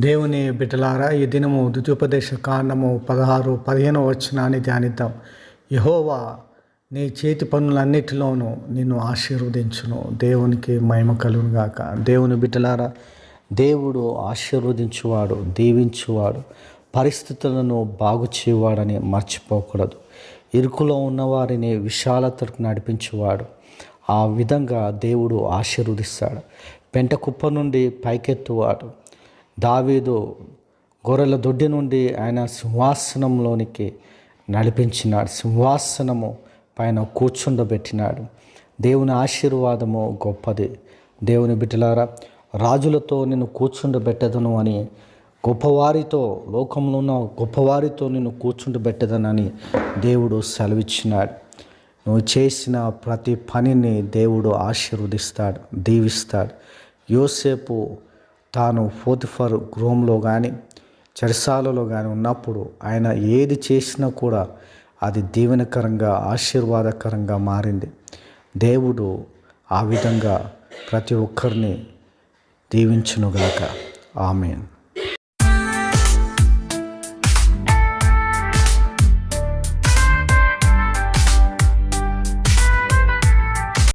దేవుని బిడ్డలారా ఈ దినము ద్వితీయోపదేశ కాండము పదహారు పదిహేను వచనాన్ని ధ్యానిద్దాం. యహోవా నీ చేతి పనులన్నిటిలోనూ నిన్ను ఆశీర్వదించును. దేవునికి మహిమ కలుగును గాక. దేవుని బిడ్డలారా దేవుడు ఆశీర్వదించువాడు దీవించువాడు పరిస్థితులను బాగు చేయవాడని మర్చిపోకూడదు. ఇరుకులో ఉన్నవారిని విశాలతకు నడిపించువాడు. ఆ విధంగా దేవుడు ఆశీర్వదిస్తాడు. పెంట కుప్ప నుండి పైకెత్తువాడు. దావీదు గొర్రెల దొడ్డి నుండి ఆయన సింహాసనంలోనికి నడిపించినాడు. సింహాసనము పైన కూర్చుండబెట్టినాడు. దేవుని ఆశీర్వాదము గొప్పది. దేవుని బిడ్డలారా రాజులతో నిన్ను కూర్చుండబెట్టదను అని గొప్పవారితో లోకంలో ఉన్న గొప్పవారితో నిన్ను కూర్చుండబెట్టదనని దేవుడు సెలవిచ్చినాడు. నువ్వు చేసిన ప్రతి పనిని దేవుడు ఆశీర్వదిస్తాడు దీవిస్తాడు. యోసేపు తాను ఫోతిఫర్ గృహంలో కానీ చెరసాలలో కానీ ఉన్నప్పుడు ఆయన ఏది చేసినా కూడా అది దీవెనకరంగా ఆశీర్వాదకరంగా మారింది. దేవుడు ఆ విధంగా ప్రతి ఒక్కరిని దీవించునుగాక. ఆమెన్.